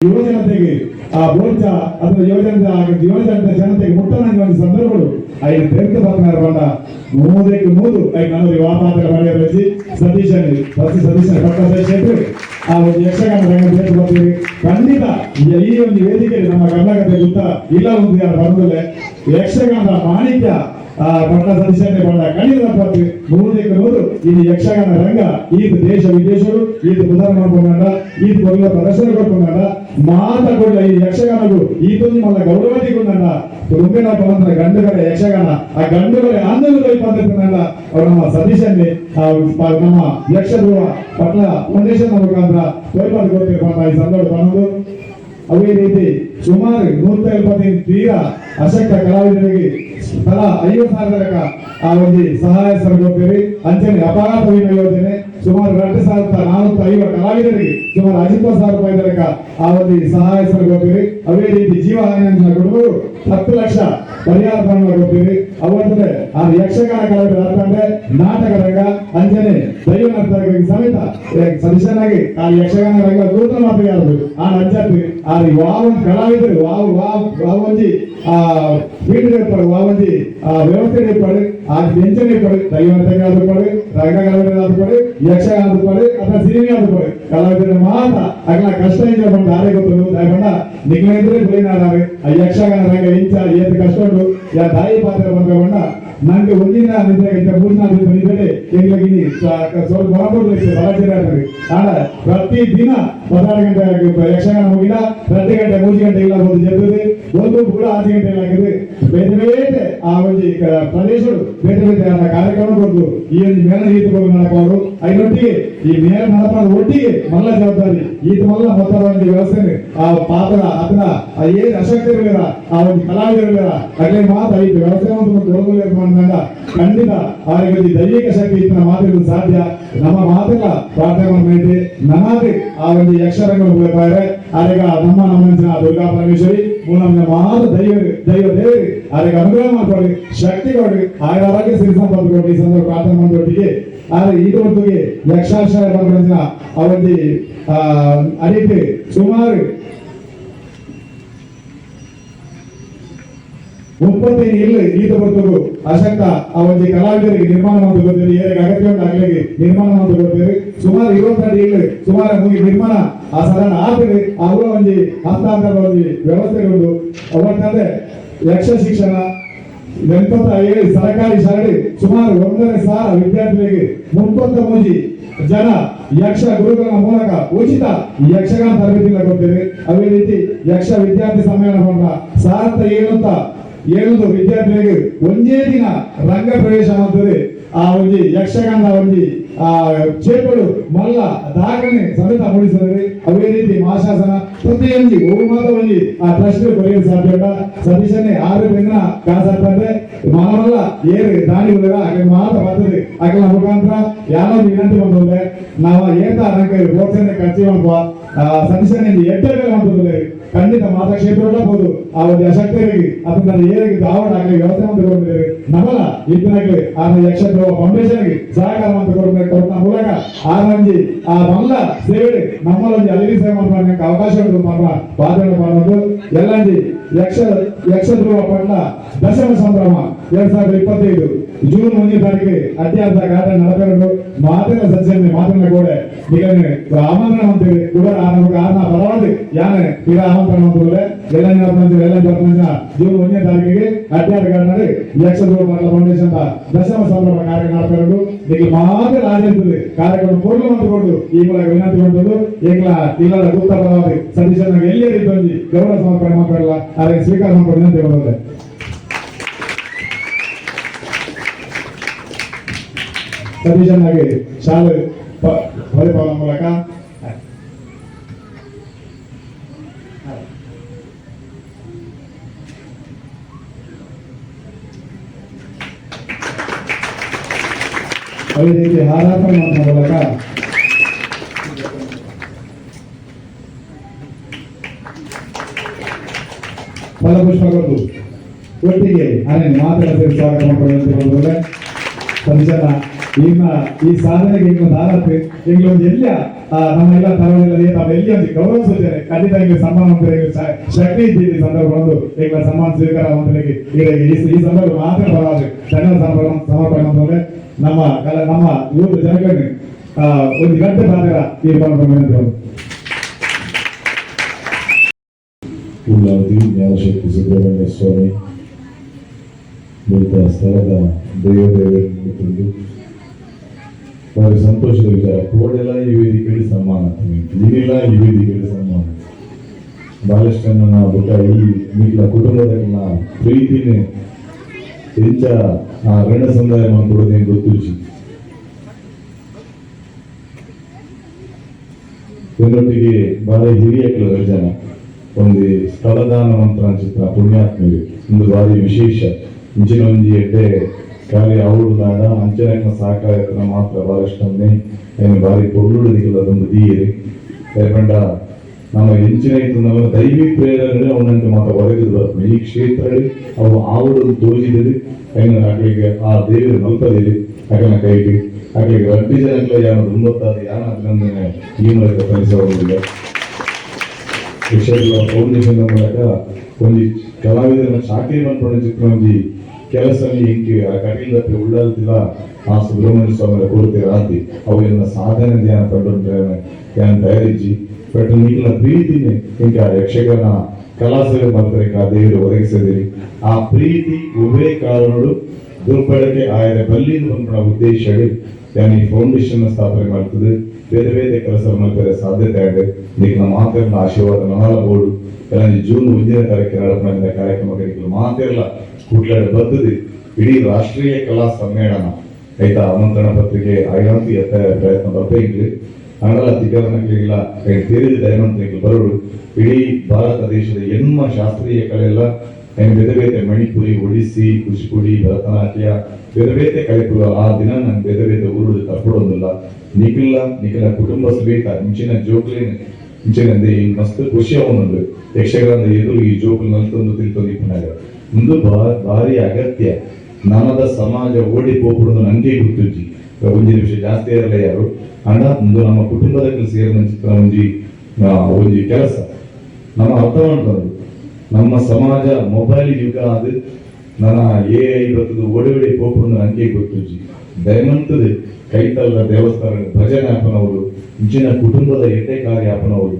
ಯುವ ಜನತೆಗೆ ಆ ಬೋರ್ಚ ಅಥವಾ ಯುವಜನತೆ ಯುವಜನತೆ ಜನತೆಗೆ ಮುಟ್ಟನಂಗೆ ಒಂದು ಸಂದರ್ಭಗಳು ఆయన ತೆರೆದು ಬರ್ತಾರೆ ಬಂದ ಮೂದಕ್ಕೆ ಮೂದು ఆయన ನನ್ನದು ವಾತಾವರಣ ಮಾಡಿಯರು వచ్చి ಸತೀಶನ್ ಫಸ್ಟ್ ಸತೀಶನ್ ಪಕ್ಕ ಸತೀಶನ್ ಆ ಒಂದು ಯಕ್ಷಗಾನ ರಂಗ ತೆರೆದು ಬರ್ತೀವಿ ಖಂಡಿತ ಈ- ಈ ಒಂದು ವೇದಿಕೆಯಲ್ಲಿ ನಮ್ಮ ಕರ್ನಾಟಕದ ಗುತ್ತ ಇಲ್ಲ ಒಂದು ಯಾರು ಬಂದಲೆ ಯಕ್ಷಗಾನದ ಮಾಣಿಕ್ಯ ಆ ಪಟ್ಟ ಸದಸ್ಯನೇ ಬಂದ ಕಣ್ಣಿನ ಪಾತ್ರ ನೂರಕ್ಕೆ ನೂರು ಇದು ಯಕ್ಷಗಾನ ರಂಗ ಈತ ದೇಶ ವಿದೇಶಗಳು ಈತ ಉದಾರ ಮಾಡ್ಕೊಂಡ ಈತ ಕೊಲ್ಲ ಪ್ರದರ್ಶನ ಕೊಡ್ಕೊಂಡ ಮಾತಾಡಲ್ಲ ಈ ಯಕ್ಷಗಾನಗಳು ಈತೊಂದು ಮಲ್ಲ ಗೌರವತಿ ಕೊಂಡ ರುಂಬಿನ ಪವಂತರ ಗಂಡುಗಳ ಯಕ್ಷಗಾನ, ಆ ಗಂಡುಗಳ ಆಂದೋಲನ ಪದ್ಧತಿ ಅವ್ರು ನಮ್ಮ ಸದಸ್ಯನ್ನೇ ನಮ್ಮ ಯಕ್ಷ ಧ್ರುವ ಪಟ್ಲ ಫೌಂಡೇಶನ್ ಮುಖಾಂತರ ತೋರ್ಪಾಡು ಕೊಡ್ತಿರ್ಬಂದ ಈ ಸಂದರ್ಭ ಬಂದು, ಅದೇ ರೀತಿ ಸುಮಾರು ನೂರ ಇಪ್ಪತ್ತೈದು ತೀರಾ ಅಶಕ್ತ ಕಲಾವಿದರಿಗೆ ತಲಾ ಐವತ್ತು ಸಾವಿರ ತನಕ ಆ ಒಂದು ಸಹಾಯ ಸರಕೊಡ್ತೀವಿ ಅಂಚನೆ ಅಪಘಾತ ವಿಮೆ ಯೋಜನೆ ಸುಮಾರು ಎರಡು ಸಾವಿರದ ನಾನೂರ ಐವತ್ತು ಕಲಾವಿದರಿಗೆ ಸುಮಾರು ಹದಿಪ್ಪತ್ತು ಸಾವಿರ ರೂಪಾಯಿ ತನಕ ಆ ಒಂದು ಸಹಾಯ ಸರಕೊಡ್ತೀವಿ ಅದೇ ರೀತಿ ಜೀವ ಹಾನಿಯನ್ನು ಕುಟುಂಬರು ಹತ್ತು ಲಕ್ಷ ಪರಿಹಾರ ಪಾನ ಕೊಡ್ತೀವಿ ಅವಂದ್ರೆ ಆ ಯಕ್ಷಗಾನ ಕಲಾವಿದರು ಅಂತಂದ್ರೆ ನಾಟಕ ರಂಗ, ಅಂಜನೆ, ದೈವ ನರ್ತಕರಿಗೆ ಸಮೇತ ಸದಸ್ಯನಾಗಿ ಆ ಯಕ್ಷಗಾನ ರಂಗ ನೂತನ ಮಾತುಗಾರರು ಆ ನಂಜಾತಿ ಆ ವಾವನ್ ಕಲಾವಿದರು, ವಾವ್ ವಾವ್ ವಾವಂಜಿ ಆ ಫೀಲ್ಡ್ ವಾವಂಜಿ ಆ, ವ್ಯವಸ್ಥೆ ಇರ್ತಾರೆ. ಆ ಬೆಂಚನ್ ಇರ್ತಾರೆ ದೈವ ನರ್ತಕ ಆದ್ರೂ ರಂಗ ಕಲಾವಿದರು ಆದ್ರೂ ಯಕ್ಷಗಾನ ಆದ್ರೂ ಅಥವಾ ಸಿನಿಮಾ ಆದ್ರೂ ಕಲಾವಿದರ ಮಾತ್ರ ಅಗಲ ಕಷ್ಟ ಇಂದ ಬಂದು ದಾರಿ ಗೊತ್ತು ದಯಗೊಂಡ ನಿಗ್ಲಿದ್ರೆ ಬೆಳಿನಾಡಾರೆ ಆ ಯಕ್ಷಗಾನ ರಂಗ ಇಂಚ ಏತ್ ಕಷ್ಟ ಉಂಟು? ಯಾ ದಾಯಿ ಪಾತ್ರ ಬಂದ್ಕೊಂಡ ನಂಗೆ ಒಂದಿನ ನಿದ್ರೆ ಇಂತ ಮೂರು ನಾಲ್ಕು ದಿನ ನಿದ್ರೆ ಎಂಗ್ಲಗಿನಿ ಸ್ವಲ್ಪ ಬರಬಹುದು ಬರಚಿರಾಡ್ರಿ ಆಡ ಪ್ರತಿ ದಿನ ಪದಾರು ಗಂಟೆ ಯಕ್ಷಗಾನ ಹೋಗಿಲ್ಲ ಪ್ರತಿ ಗಂಟೆ ಮೂರು ಗಂಟೆ ಇಲ್ಲ ಒಂದು ಜರ್ತದೆ ಒಂದು ಕೂಡ ಆರು ಗಂಟೆ ಆಗಿದೆ ಬೇರೆ ಬೇರೆ ಆ ಒಂದು ಪ್ರದೇಶಗಳು ಬೇರೆ ಬೇರೆ ಕಾರ್ಯಕ್ರಮ ಕೊಟ್ಟು ಈ ಒಂದು ಮೇಳ ಈತುಗಳು ಅವರು ಅದರೊಟ್ಟಿಗೆ ಈ ಮೇಳ ನಡಪದ ಒಟ್ಟಿಗೆ ಮಲ್ಲ ಜವಾಬ್ದಾರಿ, ಈತ ಮಲ್ಲ ಮೊತ್ತದ ಒಂದು ವ್ಯವಸ್ಥೆ ಆ ಪಾತ್ರ ಅದನ್ನ ಆ ಏನ್ ಅಶಕ್ತಿ ಇರಲಿಲ್ಲ ಆ ಒಂದು ಕಲಾವಿದರಿಲ್ಲ ಅದೇ ಮಾತು ಐದು ವ್ಯವಸ್ಥೆ ಒಂದು ದೊಡ್ಡ ಮಾಡಿದಾಗ ಖಂಡಿತ ಅವರಿಗೆ ದೈಹಿಕ ಶಕ್ತಿ ಇತ್ತ ಮಾತಿರಲು ಸಾಧ್ಯ. ನಮ್ಮ ಮಾತೆಲ್ಲ, ಪ್ರಾರ್ಥನೆ ಮಾಡಿದೆ ನಮಗೆ ಆ ಒಂದು ಯಕ್ಷರಂಗಗಳು ಹೋಗ್ತಾರೆ ಆಗ ನಮ್ಮ ನಮ್ಮ ದುರ್ಗಾ ಪರಮೇಶ್ವರಿ ಮೂಲ ಮಾತ್ರ ದೈವ ದೈವ ದೇವರಿ. ಅದಕ್ಕೆ ಅನುಗ್ರಹ ಮಾಡ್ಕೊಳ್ಳಿ, ಶಕ್ತಿ ಕೊಡಿ ಆಗ ಆರೋಗ್ಯ ಸಿರಿ ಸಂಪತ್ತು ಕೊಡಿ ಸಂದರ್ಭ ಪ್ರಾರ್ಥನೆ ಮಾಡೋಟಿಗೆ ಆದ್ರೆ ಇದುವರೆಗೆ ಯಕ್ಷಾಶಯ ಬರೋದ್ರಿಂದ ಅವಧಿ ಅಡಿಕೆ ಸುಮಾರು ಮುಪ್ಪತ್ತೈದು ಇಲ್ಲ ಈತ ಬರ್ತರು. ಅಶಕ್ತ ಆ ಒಂದು ಕಲಾವಿದರಿಗೆ ನಿರ್ಮಾಣ ಮಾಡಿ ಗೊತ್ತಿದೆ ಏರಿಗೆ ಅಗತ್ಯ ಉಂಟು ಆಗ್ಲಿಗೆ ನಿರ್ಮಾಣ ಮಾಡಿ ಗೊತ್ತಿದೆ ಸುಮಾರು ಇರುವಂತಹ ಇಲ್ಲ ಸುಮಾರು ಮುಗಿ ನಿರ್ಮಾಣ. ಆ ಸಾಧಾರಣ ಆಗ್ತದೆ ಅವರ ಒಂದು ಹಸ್ತಾಂತರ ಒಂದು ವ್ಯವಸ್ಥೆಗಳು. ಅವತ್ತಂದ್ರೆ ಯಕ್ಷ ಶಿಕ್ಷಣ ಗಣಪತ ಏಳು ಸರ್ಕಾರಿ ಶಾಲೆ ಸುಮಾರು ಒಂದೂವರೆ ಸಾವಿರ ವಿದ್ಯಾರ್ಥಿಗಳಿಗೆ ಮುಪ್ಪತ್ತ ಮೂಜಿ ಜನ ಯಕ್ಷ ಗುರುಗಳ ಮೂಲಕ ಉಚಿತ ಯಕ್ಷಗಾನ ತರಬೇತಿನ ಕೊಡ್ತೇವೆ. ಅದೇ ರೀತಿ ಯಕ್ಷ ವಿದ್ಯಾರ್ಥಿ ಸಮ್ಮೇಳನ ಹೊಂದ ಸಾರ್ಥ ಏಳುಂತ ಏಳುದು ವಿದ್ಯಾರ್ಥಿಗಳಿಗೆ ಒಂದೇ ದಿನ ರಂಗ ಪ್ರವೇಶ ಮಾಡ್ತದೆ ಆ ಒಂದು ಯಕ್ಷಗಾನ ಒಂದು ಚೇಪಳು ಮಲ್ಲ ದಾಖಲೆ ಸಮೇತ ಮೂಡಿಸಿದರೆ ಅದೇ ರೀತಿ ಮಾಶಾಸನ ಪ್ರತಿಯೊಂದು ಬಹುಮತವನ್ನು ಆ ಟ್ರಸ್ಟ್ ಪರಿಹರಿಸಾಗ್ಬೇಕ ಸತೀಶನ್ನೇ ಆರು ದಿನ ಕಾಸಾಗ್ತಾರೆ ಮಾನವಲ್ಲ ಏರು ದಾಳಿ ಹೋದಾಗ ಆಕೆ ಮಾತ ಬರ್ತದೆ. ಆಕೆ ಮುಖಾಂತರ ಯಾರೋ ವಿನಂತಿ ಬಂದ್ರೆ ನಾವು ಏತ ನಂಗೆ ಪ್ರೋತ್ಸಾಹ ಖರ್ಚು ಮಾಡ್ಬೋ ಸತೀಶನೇ ಎಡ್ಡಗಳು ಮಾಡ್ತದೆ ಖಂಡಿತ ಮಾತಾ ಕ್ಷೇತ್ರ ಬೋದು ಆ ಒಂದು ಅಶಕ್ತರಿಗೆ ಅದನ್ನ ಏರಿಗೆ ದಾವಣ ಆಗಲಿ ವ್ಯವಸ್ಥೆ ಮಾಡಿಕೊಂಡಿದ್ದಾರೆ ನಮಲ ಇಬ್ಬನಾಗಲಿ ಆ ಯಕ್ಷ ಫೌಂಡೇಶನ್ಗೆ ಸಹಕಾರ ಮಾಡಿಕೊಂಡು ಕೊಟ್ಟ ಮೂಲಕ ಆ ರಂಜಿ ಆ ಮಲ್ಲ ಸೇವೆ ನಮ್ಮಲ್ಲಿ ಅಲ್ಲಿಗೆ ಸೇವೆ ಮಾಡ್ಬೇಕು ಅವಕಾಶ ಉಂಟು ಮಾತ್ರ ವಾದನೆ ಮಾಡೋದು ಎಲ್ಲಂಜಿ ಯಕ್ಷ ಯಕ್ಷ ಧ್ರುವ ಪಟ್ಲ ದಶಮ ಸಂಭ್ರಮ ಎರಡ್ ಸಾವಿರದ ಇಪ್ಪತ್ತೈದು ಜೂನ್ ಒಂದನೇ ತಾರೀಕಿಗೆ ಅತ್ಯಂತ ಘಾಟ ನಡೆಕೊಂಡು ಮಾತಿನ ಸಜ್ಜನೆ ಮಾತಿನ ಕೂಡ ಈಗನೇ ಆಮಂತ್ರಣ ಅಂತೇಳಿ ಕೂಡ ನಮಗೆ ಆನ ಪರವಾಗಿ ಯಾನೆ ಇರ ಆಮಂತ್ರಣ ಅಂತಾರೆ ಎಲ್ಲ ಪ್ರಪಂಚ ಎಲ್ಲ ಜೂನ್ ಒಂದನೇ ತಾರೀಕಿಗೆ ಅತ್ಯಂತ ಘಾಟ ನಡೆ ಯಕ್ಷ ಧ್ರುವ ಪಟ್ಲ ಫೌಂಡೇಶನ್ ದಶಮ ಸಂಭ್ರಮ ಕಾರ್ಯ ನಡೆಕೊಂಡು ಈಗ ಮಾತ್ರ ರಾಜೇಂದ್ರದೆ ಕಾರ್ಯಕ್ರಮ ಪೂರ್ಣ ಮಾಡಿಕೊಂಡು ಈ ಮೂಲಕ ವಿನಂತಿ ಮಾಡುವುದು ಈಗಲ ಇಲ್ಲದ ಗುಪ್ತ ಪರವಾಗಿ ಸತೀಶನಾಗ ಎಲ್ಲೇ ಒಂದು ಗೌರವ ಸಮರ್ಪಣೆ ಮಾಡ್ತಾರಲ್ಲ, ಅದಕ್ಕೆ ಸ್ವೀಕಾರ ಮಾಡ್ಕೊಂಡು ವಿನಂತಿ ಮಾಡುತ್ತದೆ ಆಗಿ ಶಾಲೆ ಪರಿಪಾಲನೆ ಮೂಲಕ. ಅದೇ ರೀತಿ ಹಾರಾಟ ಮಾಡುವ ಮೂಲಕ. ಫಲಪುಷ್ಪಗಳು ಒಟ್ಟಿಗೆ ಅನೇ ಮಾತುಕತೆ ಸ್ವಾಗತ ಮಾಡಿಕೊಳ್ಳುವಂತೆ ಸತೀಶನ ಇನ್ನ ಈ ಸಾಧನೆಗೆ ಇನ್ನೊಂದು ದಾರತ್ತೆ ಇಂಗ್ಲ ಒಂದು ಎಲ್ಲ ನಮ್ಮೆಲ್ಲ ನಮ್ಮ ನಾವು ಎಲ್ಲಿ ಒಂದು ಗೌರವ ಸೂಚನೆ ಖಂಡಿತ ಮಂತ್ರಿಗೆ ಶ- ಶಕ್ತಿ ಇದ್ದೀವಿ ಈ ಸಂದರ್ಭ ಒಂದು ಈಗ ಸನ್ಮಾನ ಸ್ವೀಕಾರ ಮಂತ್ರಿಗೆ ಈಗ ಈ ಸಂದರ್ಭ ಮಾತ್ರ ಪರವಾಗಿ ಸಣ್ಣ ಸಂಭ್ರಮ ಸಮರ್ಪಣೆ ಮಂತ್ರಿ ನಮ್ಮ ಕಲ, ನಮ್ಮ ಯುವ ಜನಗಳಿಗೆ ಒಂದು ಗಂಟೆ ಮಾತ್ರ ತೀರ್ಮಾನ ವಿನಂತಿ ಶಕ್ತಿ ಸುಬ್ರಹ್ಮಣ್ಯ ಸ್ವಾಮಿ ಸ್ಥಳದ ದೇವದೇವರನ್ನು വളരെ സന്തോഷದ വിചാರ ಕೋಡೆಲ್ಲ ಈ ವೇದಿಕೆಯಲ್ಲಿ ಸಮ್ಮಾನ ಏನಿಲ್ಲ ಈ ವೇದಿಕೆಯಲ್ಲಿ ಸಮ್ಮಾನ ಬಹಳಷ್ಟನ್ನು ಬುಟ್ಟ ಈ ಮಿಗ್ಲ ಕುಟುಂಬದ ಪ್ರೀತಿನೇ ಹೆಚ್ಚ ಆ ರಣ ಸಮುದಾಯ ಮಾಡ್ಕೊಡೋದೇ ಗೊತ್ತು ಇದರೊಟ್ಟಿಗೆ ಬಹಳ ಹಿರಿಯ ಕೆಲವರು ಜನ ಒಂದು ಸ್ಥಳದಾನ ಮಂತ್ರ ಚಿತ್ರ ಪುಣ್ಯಾತ್ಮರು ಒಂದು ಬಾರಿ ವಿಶೇಷ. ಮುಂಚಿನ ಒಂದು ಎಡ್ಡೆ ಖಾಲಿ ಅವಳು ನಾಡ ಅಂಚನೆಗಳ ಸಹಕಾರ ಮಾತ್ರ ಬಹಳಷ್ಟೊಮ್ಮೆ. ಏನು ಬಾರಿ ಪೊರ್ಲುಡು ಅದೊಂದು ದೀರಿ ಯಾಕಂಡ ನಮ್ಮ ಹೆಂಚಿನ ದೈವಿಕ ಪ್ರೇರಣೆ ಅವನಂತೆ ಮಾತ್ರ ಒದಗಿದು ಬರ್ತದೆ ಈ ಕ್ಷೇತ್ರದಲ್ಲಿ ಅವು ಆವಡು ತೋಜಿದಿರಿ ಹೆಂಗ ಹಾಕಲಿಕ್ಕೆ ಆ ದೇವರು ಮಲ್ಪದಿರಿ. ಆಕನ ಕೈಗೆ ಆಕೆಗೆ ರಡ್ಡಿ ಜನಕ್ಕೆ ಯಾರು ತುಂಬುತ್ತಾರೆ ಯಾರು ಅದನ್ನ ಈ ಮೂಲಕ ಕಲಿಸೋದಿಲ್ಲ. ವಿಷಯಗಳ ಫೌಂಡೇಶನ್ ಮೂಲಕ ಒಂದು ಕಲಾವಿದರನ್ನ ಶಾಖೆ ಮಾಡ್ಕೊಂಡು ಚಿತ್ರ ಒಂದು ಕೆಲಸ ಹಿಂಗೆ. ಆ ಕಟೀಲ್ ಉಳ್ಳಲ್ತಿಲ್ಲ ಆ ಸುಬ್ರಹ್ಮಣ್ಯ ಸ್ವಾಮಿ ಕೊಡ್ತೀರ ರಾತಿ ಅವೆಲ್ಲ ಸಾಧನೆ ಧ್ಯಾನ ಕಂಡು ಧ್ಯಾನ ತಯಾರಿಸಿ ಬಟ್ ನೀಗಿನ ಪ್ರೀತಿನೇ ಇಂಕ ಯಕ್ಷಗಾನ ಕಲಾ ಸೇವೆ ಮಾಡ್ತಾರೆ ಆ ದೇವರು ಒದಗಿಸಿದಿರಿ ಆ ಪ್ರೀತಿ ಉಭಯ ಕಾರಣಗಳು ದುರ್ಬಳಕೆ ಆಯ್ದ ಬಲ್ಲಿ ಬಂದ ಉದ್ದೇಶ ಯಾನ್ ಈ ಫೌಂಡೇಶನ್ ಸ್ಥಾಪನೆ ಮಾಡ್ತದೆ. ಬೇರೆ ಬೇರೆ ಕೆಲಸ ಮಾಡ್ತಾರೆ ಸಾಧ್ಯತೆ ಆಗಿದೆ ಈಗ ಮಾತೆಲ್ಲ ಆಶೀರ್ವಾದ ನಾಳ ಬೋರ್ಡು ಜೂನ್ ಮುಂದಿನ ತಾರೀಕು ನಡೆದ ಕಾರ್ಯಕ್ರಮಗಳಿಗೆ ಮಾತೆಲ್ಲ ಕೂಡ್ಲಾಡಿ ಬರ್ತದೆ ಇಡೀ ರಾಷ್ಟ್ರೀಯ ಕಲಾ ಸಮ್ಮೇಳನ. ಆಯ್ತಾ, ಆಮಂತ್ರಣ ಪತ್ರಿಕೆ ಆಯ್ತು ಎತ್ತ ಪ್ರಯತ್ನ ಬರ್ಬೇಕಿಲ್ಲ ಹಣಲ ತಿಗವನಗಳಿಲ್ಲ ತಿಳಿದ ದಯಮಂತ್ರಿಗಳು ಬರೋರು, ಇಡೀ ಭಾರತ ದೇಶದ ಎಮ್ಮ ಶಾಸ್ತ್ರೀಯ ಕಲೆಲ್ಲ ಹೆಂಗ್ ಬೇರೆ ಬೇರೆ ಮಣಿಪುರಿ ಒಡಿಸ್ಸಿ ಕುಚಿಪುಡಿ, ಭರತನಾಟ್ಯ ಬೇರೆ ಬೇರೆ ಕಲೆಗಳು ಆ ದಿನ ನಂಗೆ ಬೇರೆ ಬೇರೆ ಊರು ತರ್ಕೊಡೋದಿಲ್ಲ. ನಿಖಿಲ್ಲ ನಿಖಿಲ ಕುಟುಂಬ ಸಮೇತ ಮುಂಚಿನ ಜೋಕ್ಲಿನ ಮುಂಚಿನ ಮಸ್ತ್ ಖುಷಿ ಅವನೊಂದು. ಯಕ್ಷಗಾನದ ಎದುರು ಈ ಜೋಕ್ಲು ನಲ್ತೊಂದು ತಿಳ್ತೊಂದು ಇಪ್ಪನಾಗ ಒಂದು ಬಾ- ಭಾರಿ ಅಗತ್ಯ. ನಮ್ಮದ ಸಮಾಜ ಓಡಿ ಹೋಗ್ಬಿಡೋದು ನಂಗೆ ಗೊತ್ತಿಜ್ಜಿ ಒಂಜಿ ನಿಮಿಷ ಜಾಸ್ತಿ ಇರಲ್ಲ ಯಾರು? ಅಣ್ಣ ಒಂದು ನಮ್ಮ ಕುಟುಂಬದ ಸೇರಿದ ಚಿತ್ರ ಒಂಜಿ ಒಂಜಿ ಕೆಲಸ. ನಮ್ಮ ಅರ್ಥ ಮಾಡ್ಕೊಂಡು ನಮ್ಮ ಸಮಾಜ ಮೊಬೈಲ್ ಯುಗ ಅದು ನನ್ನ ಎ ಐ ಬರ್ತದ, ಓಡಿ ಓಡಿ ಹೋಗ್ಬಿಡೋದು ನಂಗೆ ಗೊತ್ತಿಜ್ಜಿ ದಯಮಂತದ ಕೈತಲ್ಲ ದೇವಸ್ಥಾನ ಭಜನೆ ಅಪ್ಪನವರು ಇಂಚಿನ ಕುಟುಂಬದ ಎಟ್ಟೆಕಾರಿ ಆಪನವರು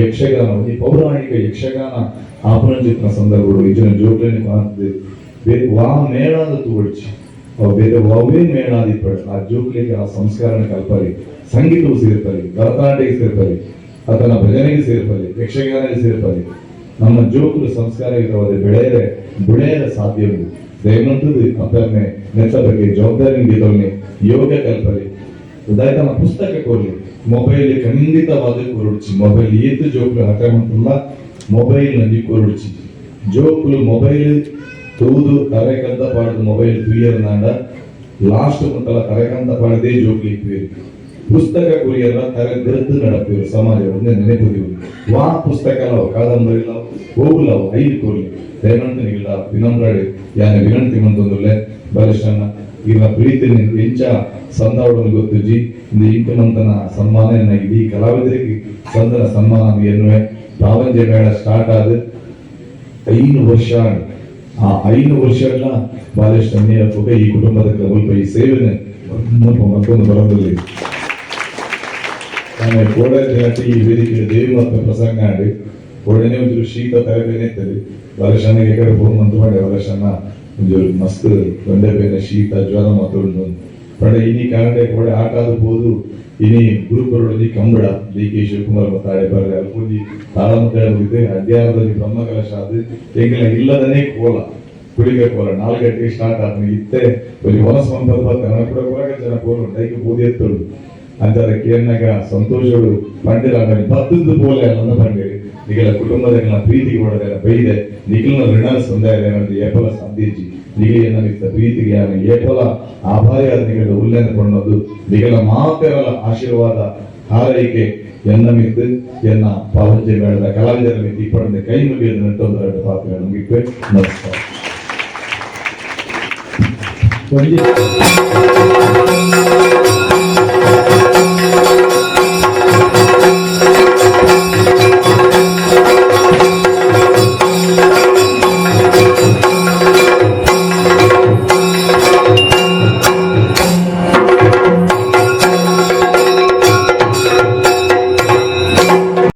ಯಕ್ಷಗಾನ ಈ ಪೌರಾಣಿಕ ಯಕ್ಷಗಾನ ಆಪನ ಚಿತ್ರ ಸಂದರ್ಭಗಳು ಇಂಚಿನ ಬೇರೆ ವಾ ಮೇಳಾದ ತುಗೊಳ್ಚಿ ಬೇರೆ ವಾವೇ ಮೇಳಾದಿಪ್ಪಳು ಆ ಜೋಕ್ಲಿಗೆ ಆ ಸಂಸ್ಕಾರನ ಕಲ್ಪರಿ, ಸಂಗೀತವು ಸೇರ್ಪಲಿ ಭರತನಾಟ್ಯಕ್ಕೆ ಸೇರ್ಪಲಿ ಆತನ ಭಜನೆಗೆ ಸೇರ್ಪಲಿ ಯಕ್ಷಗಾನಕ್ಕೆ ಸೇರ್ಪಲಿ ನಮ್ಮ ಜೋಕುಲು ಸಂಸ್ಕಾರ ಇರುವುದೇ ಬೆಳೆಯದೆ ಬೆಳೆಯರ ಸಾಧ್ಯ ಉಂಟು ದಯಮಂತದ್ದು ಅದನ್ನೇ ನೆಚ್ಚ ಬಗ್ಗೆ ಜವಾಬ್ದಾರಿ ನೀಡೋನೆ ಯೋಗ ಕಲ್ಪನೆ. ಉದಾಹರಣೆ ಪುಸ್ತಕ ಕೊರ್ಲಿ ಮೊಬೈಲ್ ಖಂಡಿತವಾದ ಕೊರಡ್ಚಿ. ಮೊಬೈಲ್ ಏತು ಜೋಕ್ ಹಠಮಂತಲ್ಲ ಮೊಬೈಲ್ನಲ್ಲಿ ಕೊರಡ್ಚಿ. ಜೋಕುಲು ಮೊಬೈಲ್, ತೂದು ಕರೆಕಂತ ಪಾಡದ ಮೊಬೈಲ್ ತುಯ್ಯರ್ ನಾಂಡ. ಲಾಸ್ಟ್ ಮುಂತಲ ಕರೆಕಂತ ಪಾಡದೇ ಜೋಕ್ಲಿ ಇಪ್ಪೇರು ಪುಸ್ತಕ ಕುರಿಯಲ್ಲ ತರ ಬೆರೆತು ನಡಪಿರು ಸಮಾಜ ಒಂದೇ ನೆನೆಪುದಿವು. ವಾ ಪುಸ್ತಕ ಅಲ್ಲವ ಕಾದಂಬರಿ ಐದು ಕೋರ್ಲಿ ದಯನಂತನಿಗಿಲ್ಲ ವಿನಮ್ರಡೆ ಯಾನೆ ವಿನಂತಿ ಮಂತೊಂದುಲ್ಲೆ ಬಲಿಷ್ಠನ ಈಗ ಪ್ರೀತಿ ಎಂಚ ಸಂದವಳನ್ನು ಗೊತ್ತುಜಿ ಇಂದು ಇಂಟು ಮಂತನ ಸನ್ಮಾನ ಇಡೀ ಕಲಾವಿದರಿಗೆ ಸಂದನ ಸನ್ಮಾನ ಎನ್ನುವೆ. ದಾವಂಜೆ ಮೇಳ ಸ್ಟಾರ್ಟ್ ಆದ ಐದು ವರ್ಷ ಆ ಐದು ವರ್ಷಗಳ ಬಾಲೇಶ್ ಅನ್ಯ ಹೋಗಿ ಈ ಕುಟುಂಬದ ಸ್ವಲ್ಪ ಈ ಸೇವೆನೆ ಮತ್ತೊಂದು ಬರೋದಲ್ಲಿ ಆಮೇಲೆ ಕೋಡೆ ಜಾತಿ ಈ ವೇದಿಕೆ ದೇವಿ ಮತ್ತು ಪ್ರಸಂಗ ಆಡಿ, ಕೋಡೆನೆ ಒಂದು ಶೀತ ತರಬೇನೆ ಇರ್ತದೆ ಅನ್ನ ಕಡೆ ಫೋನ್ ಮಂತು ಮಾಡಿ ಬಾಲೇಶ್ ಒಂದು ಮಸ್ತ್ ತೊಂದರೆ ಬೇರೆ ಶೀತ, ಜ್ವರ ಉಂಟು. ಪಡೆ ಇನಿ ಕಾರಣೆ ಕೋಡೆ ಆಟ ಆದಬಹುದು ಇನಿ ಗುರುಪುರದಲ್ಲಿ ಕಂಬಳ, ಡಿ. ಕೆ. ಶಿವಕುಮಾರ್ ಮಾತಾಡಿ ಬರ್ರೆ ಅಲ್ಪೂಜಿ ಮುಗಿದೆ ಅಧ್ಯಾಯದಲ್ಲಿ ಬ್ರಹ್ಮ ಕಲಶ ಅದು ಹೆಂಗಿಲ್ಲ ಇಲ್ಲದನೇ ಕೋಲ. ಕುಳಿಗೆ ಕೋಲ. ನಾಲ್ಕು ಗಂಟೆಗೆ ಸ್ಟಾರ್ಟ್ ಆದ್ಮೇಲೆ ಇತ್ತೆ. ಬರೀ ಹೊಲಸ ಸಂಪದ ಬರ್ತಾರೆ ಕೂಡ ಜನ ಕೋಲು ದೈಕ ಬೂದಿ ಎತ್ತಳು ಅಂತಾರೆ ಕೇರ್ನಾಗ ಸಂತೋಷಗಳು ಪಂಡಿರ ಬತ್ತದ್ದು ಪೋಲೆ ಅಲ್ಲ ಪಂಡಿರಿ ನಿಗಲ ಕುಟುಂಬದ ಪ್ರೀತಿ ಕೊಡದೆ ಬೈದೆ ನಿಖಿಲ್ನ ಋಣ ಸಂದಾಯ ಏನಂತ ಏಪಲ ಸಂದೇಜಿ ನಿಗಲಿ ಏನಿತ್ತ ಪ್ರೀತಿಗೆ ಯಾನ ಏಪಲ ಆಭಾರಿ ನಿಗಲ ಉಲ್ಲೇಖ ಕೊಂಡದ್ದು ನಿಗಲ ಮಾತೆರಲ ಆಶೀರ್ವಾದ ಹಾರೈಕೆ ಎನ್ನ ಮಿತ್ತು ಎನ್ನ ಪಾವಂಜೆ ಬೇಡದ ಕಲಾವಿದರ ಮಿತಿ ಪಡೆದ ಕೈ ಮುಗಿಯದ ನೆಟ್ಟೊಂದು ಎರಡು ಪಾತ್ರ ನಮಗಿತ್ತು ನಮಸ್ಕಾರ ಒಂಜಿ